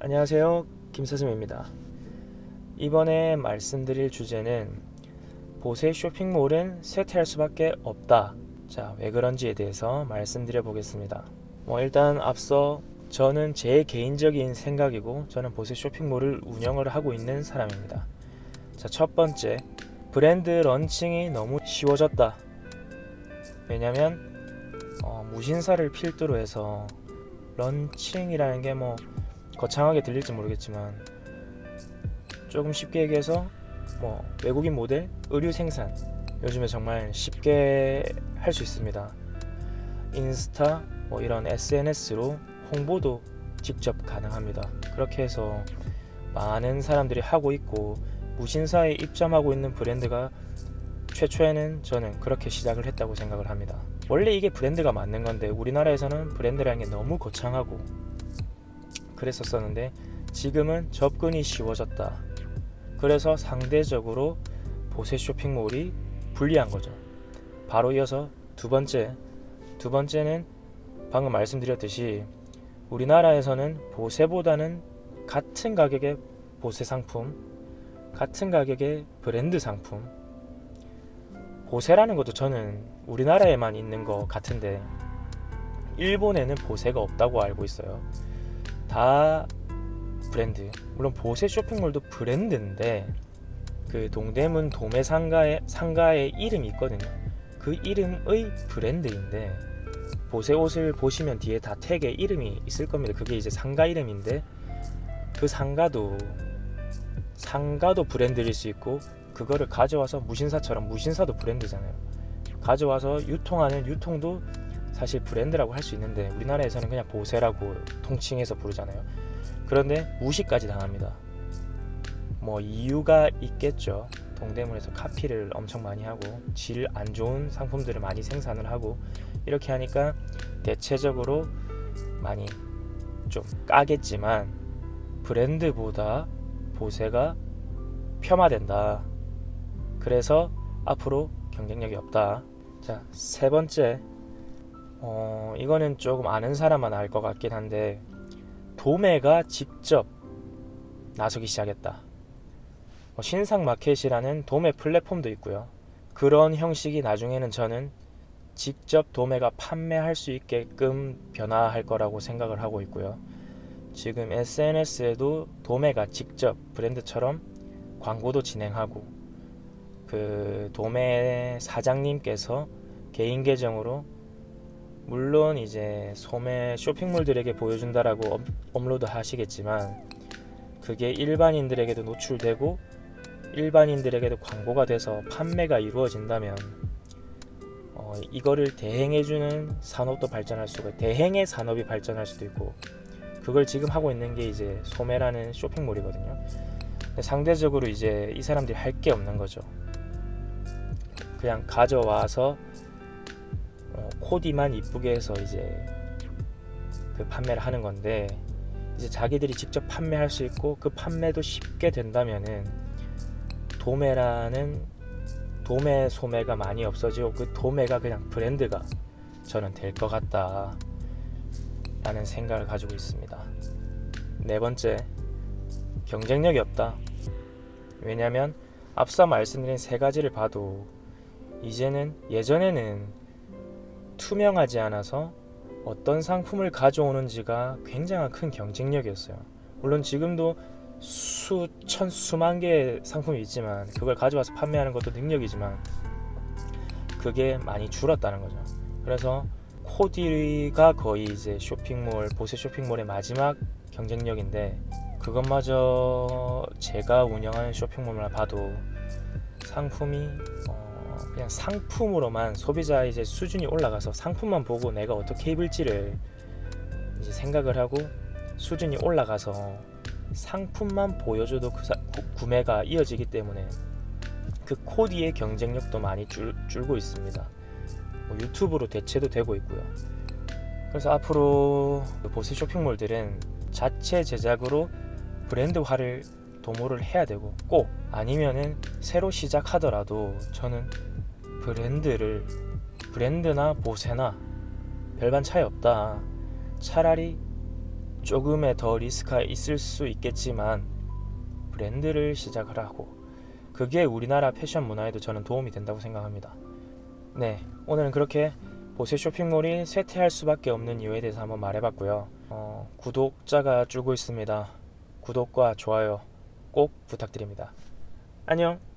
안녕하세요. 김서슴입니다. 이번에 말씀드릴 주제는 보세 쇼핑몰은 쇠퇴할 수밖에 없다. 자, 왜 그런지에 대해서 말씀드려 보겠습니다. 뭐 일단 앞서 저는 제 개인적인 생각이고 저는 보세 쇼핑몰을 운영을 하고 있는 사람입니다. 자, 첫 번째 브랜드 런칭이 너무 쉬워졌다. 왜냐면 어, 무신사를 필두로 해서 런칭이라는 게뭐 거창하게 들릴지 모르겠지만 조금 쉽게 얘기해서 뭐 외국인 모델 의류 생산 요즘에 정말 쉽게 할 수 있습니다. 인스타 뭐 이런 SNS로 홍보도 직접 가능합니다. 그렇게 해서 많은 사람들이 하고 있고 무신사에 입점하고 있는 브랜드가 최초에는 저는 그렇게 시작을 했다고 생각을 합니다. 원래 이게 브랜드가 맞는 건데 우리나라에서는 브랜드라는 게 너무 거창하고 그랬었었는데 지금은 접근이 쉬워졌다. 그래서 상대적으로 보세 쇼핑몰이 불리한 거죠. 바로 이어서 두 번째, 두 번째는 방금 말씀드렸듯이 우리나라에서는 보세보다는 같은 가격의 보세 상품, 같은 가격의 브랜드 상품, 보세라는 것도 저는 우리나라에만 있는 것 같은데 일본에는 보세가 없다고 알고 있어요. 다 브랜드. 물론 보세 쇼핑몰도 브랜드인데 그 동대문 도매 상가의 상가의 이름이 있거든요. 그 이름의 브랜드인데 보세 옷을 보시면 뒤에 다 택에 이름이 있을 겁니다. 그게 이제 상가 이름인데 그 상가도 상가도 브랜드일 수 있고 그거를 가져와서 무신사처럼 무신사도 브랜드잖아요. 가져와서 유통하는 유통도 사실 브랜드라고 할 수 있는데 우리나라에서는 그냥 보세라고 통칭해서 부르잖아요. 그런데 무시까지 당합니다. 뭐 이유가 있겠죠. 동대문에서 카피를 엄청 많이 하고 질 안 좋은 상품들을 많이 생산을 하고 이렇게 하니까 대체적으로 많이 좀 까겠지만 브랜드보다 보세가 폄하된다. 그래서 앞으로 경쟁력이 없다. 자, 세 번째 어, 이거는 조금 아는 사람만 알 것 같긴 한데 도매가 직접 나서기 시작했다. 뭐 신상 마켓이라는 도매 플랫폼도 있고요. 그런 형식이 나중에는 저는 직접 도매가 판매할 수 있게끔 변화할 거라고 생각을 하고 있고요. 지금 SNS에도 도매가 직접 브랜드처럼 광고도 진행하고 그 도매 사장님께서 개인 계정으로 물론 이제 소매 쇼핑몰들에게 보여준다라고 업, 업로드 하시겠지만 그게 일반인들에게도 노출되고 일반인들에게도 광고가 돼서 판매가 이루어진다면 어, 이거를 대행해주는 산업도 발전할 수가 대행의 산업이 발전할 수도 있고 그걸 지금 하고 있는 게 이제 소매라는 쇼핑몰이거든요. 상대적으로 이제 이 사람들이 할 게 없는 거죠. 그냥 가져와서 어, 코디만 이쁘게 해서 이제 그 판매를 하는 건데 이제 자기들이 직접 판매할 수 있고 그 판매도 쉽게 된다면은 도매라는 도매 소매가 많이 없어지고 그 도매가 그냥 브랜드가 저는 될 것 같다 라는 생각을 가지고 있습니다. 네 번째 경쟁력이 없다. 왜냐면 앞서 말씀드린 세 가지를 봐도 이제는 예전에는 투명하지 않아서 어떤 상품을 가져오는지가 굉장한 큰 경쟁력이었어요. 물론 지금도 수천 수만 개의 상품이 있지만 그걸 가져와서 판매하는 것도 능력이지만 그게 많이 줄었다는 거죠. 그래서 코디가 거의 이제 쇼핑몰 보세 쇼핑몰의 마지막 경쟁력인데 그것마저 제가 운영하는 쇼핑몰만 봐도 상품이 어, 그냥 상품으로만 소비자 이제 수준이 올라가서 상품만 보고 내가 어떻게 입을지를 이제 생각을 하고 수준이 올라가서 상품만 보여줘도 그 사- 구- 구매가 이어지기 때문에 그 코디의 경쟁력도 많이 줄, 줄고 있습니다. 뭐 유튜브로 대체도 되고 있고요. 그래서 앞으로 그 보스 쇼핑몰들은 자체 제작으로 브랜드화를 도모를 해야 되고 꼭 아니면은 새로 시작하더라도 저는 브랜드를 브랜드나 보세나 별반 차이 없다. 차라리 조금의 더 리스크가 있을 수 있겠지만 브랜드를 시작을 하고 그게 우리나라 패션 문화에도 저는 도움이 된다고 생각합니다. 네, 오늘은 그렇게 보세 쇼핑몰이 쇠퇴할 수밖에 없는 이유에 대해서 한번 말해봤고요. 어, 구독자가 줄고 있습니다. 구독과 좋아요 꼭 부탁드립니다. 안녕.